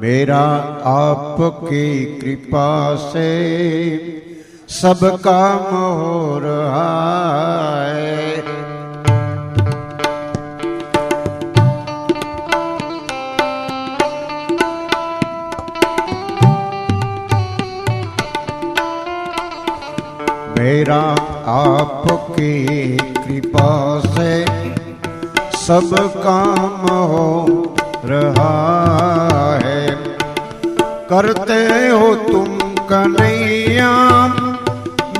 मेरा आपकी कृपा से सब काम हो रहा है। मेरा आपकी कृपा से सब काम हो रहा करते हो तुम कन्हैया।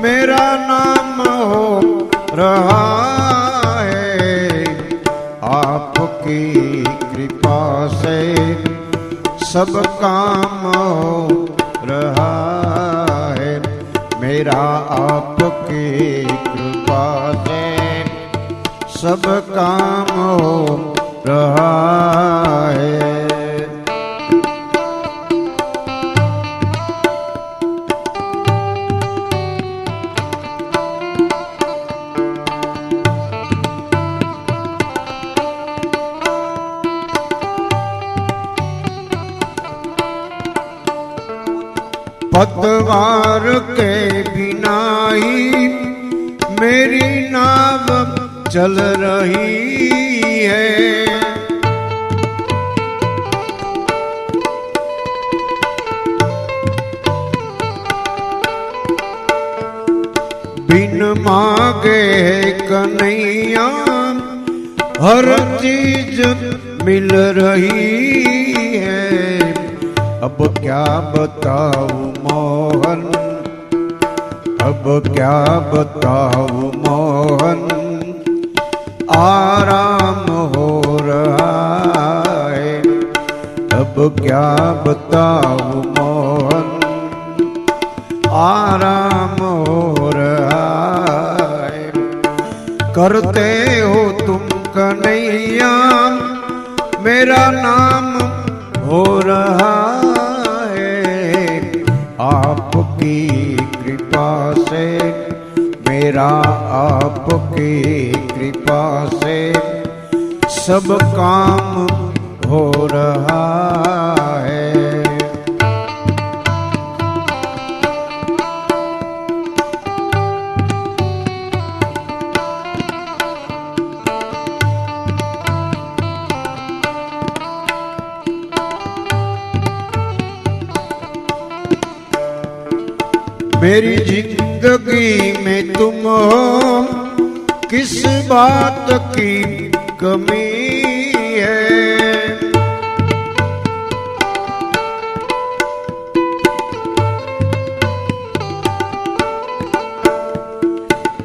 मेरा नाम हो रहा है। आपकी कृपा से सब काम हो रहा है। मेरा आपकी कृपा से सब काम हो रहा है। पतवार के बिना ही मेरी नाव चल रही है। बिन मांगे कन्हैया, हर चीज़ मिल रही अब क्या बताऊँ मोहन? अब क्या बताऊँ मोहन? आराम हो रहा है। अब क्या बताऊँ मोहन? आराम हो रहा है। करते हो तुम कन्हैया, मेरा नाम हो रहा मेरा आपकी कृपा से सब काम हो रहा है। मेरी ज़िंदगी में तुम हो किस बात की कमी है?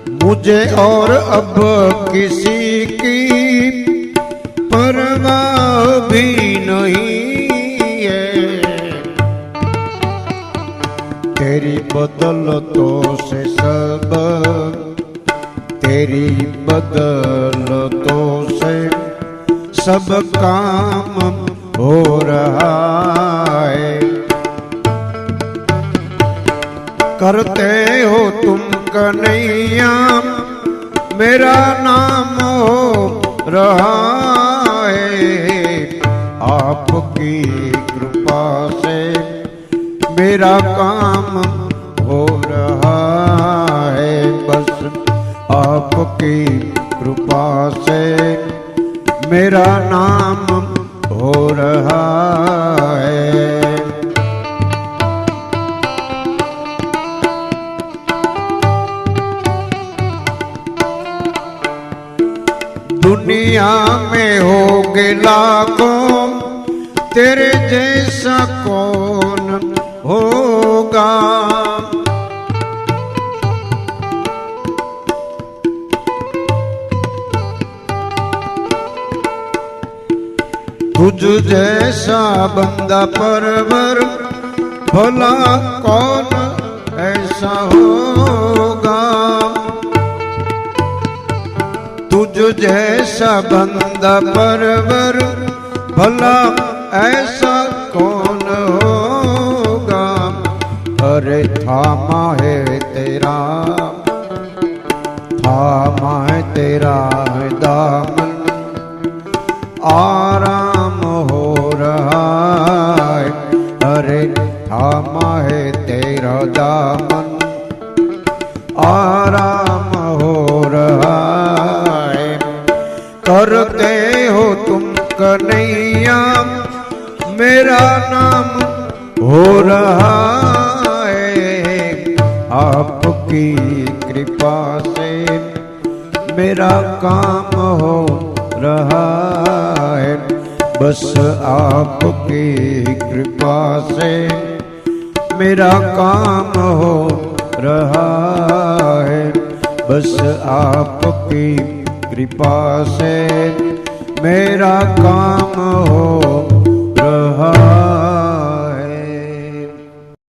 मुझे और अब किसी की परवाह तेरी बदलतों से सब। तेरी बदलतों से सब काम हो रहा है। करते हो तुम कन्हैया, मेरा नाम हो रहा मेरा काम हो रहा है, बस आपकी कृपा से मेरा नाम हो रहा है। दुनिया में होगे लाखों, तेरे जैसा कौन होगा। तुझ जैसा बंदा परवर, भला कौन ऐसा होगा? तुझ जैसा बंदा परवर, भला ऐसा कौन थाम है तेरा। थाम है तेरा दामन। आराम हो रहा है। अरे थाम है तेरा दामन। आराम हो रहा है। करते हो तुम कन्हैया। मेरा नाम हो रहा आपकी कृपा से मेरा काम हो रहा है। बस आपकी कृपा से मेरा काम हो रहा है। बस आपकी कृपा से मेरा काम हो